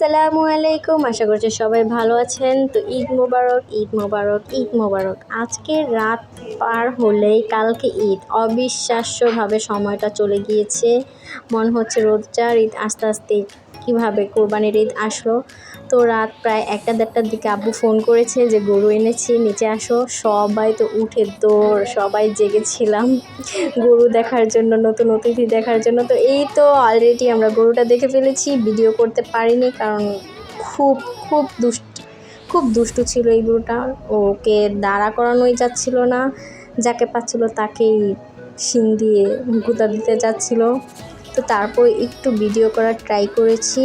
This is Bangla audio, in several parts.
আসসালামু আলাইকুম। আশা করছি সবাই ভালো আছেন। তো ঈদ মোবারক ঈদ মোবারক ঈদ মোবারক। আজকে রাত পার হলেই কালকে ঈদ। অবিশ্বাস্যভাবে সময়টা চলে গিয়েছে। মনে হচ্ছে রোজার ঈদ আস্তে আস্তে কীভাবে কোরবানির ঈদ আসলো? তো রাত প্রায় একটা দেড়টার দিকে আব্বু ফোন করেছে যে, গরু এনেছি, নিচে আসো। সবাই তো উঠে দৌড়, সবাই জেগেছিলাম গরু দেখার জন্য, নতুন অতিথি দেখার জন্য। তো এই তো অলরেডি আমরা গরুটা দেখে ফেলেছি ভিডিও করতে পারিনি কারণ খুব খুব দুষ্ট, খুব দুষ্টু ছিল এই গরুটা। ওকে দাঁড়া করানোই যাচ্ছিল না, যাকে পাচ্ছিল তাকেই শিং দিয়ে গুঁতা দিতে যাচ্ছিল। তো তারপর একটু ভিডিও করার ট্রাই করেছি।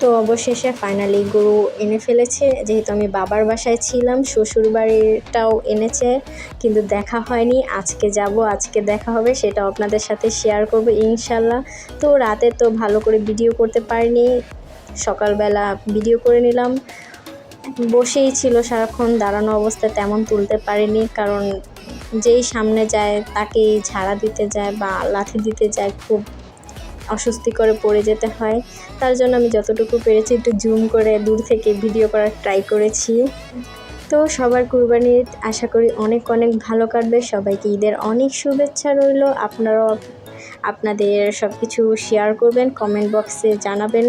তো অবশেষে ফাইনালি গরু এনে ফেলেছে। যেহেতু আমি বাবার বাসায় ছিলাম শ্বশুর বাড়িটাও এনেছে, কিন্তু দেখা হয়নি। আজকে যাব, আজকে দেখা হবে সেটা আপনাদের সাথে শেয়ার করব ইনশাল্লাহ। তো রাতে তো ভালো করে ভিডিও করতে পারিনি। সকালবেলা ভিডিও করে নিলাম। বসেই ছিল সারাক্ষণ, দাঁড়ানো অবস্থায় তেমন তুলতে পারিনি, কারণ যেই সামনে যায়, তাকেই ঝাড়া দিতে যায় বা লাথি দিতে যায়, খুব অস্বস্তি করে পড়ে যেতে হয়। তার জন্য আমি যতটুকু পেরেছি একটু জুম করে দূর থেকে ভিডিও করার ট্রাই করেছি। তো সবার কুরবানি আশা করি অনেক অনেক ভালো কাটবে। সবাইকে ঈদের অনেক শুভেচ্ছা রইল। আপনারাও আপনাদের সব কিছু শেয়ার করবেন কমেন্ট বক্সে জানাবেন।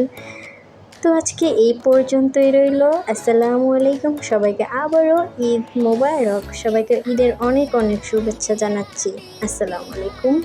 তো আজকে এই পর্যন্তই রইল। আসসালামু আলাইকুম। সবাইকে আবারও ঈদ মোবারক। সবাইকে ঈদের অনেক অনেক শুভেচ্ছা জানাচ্ছি। আসসালামু আলাইকুম।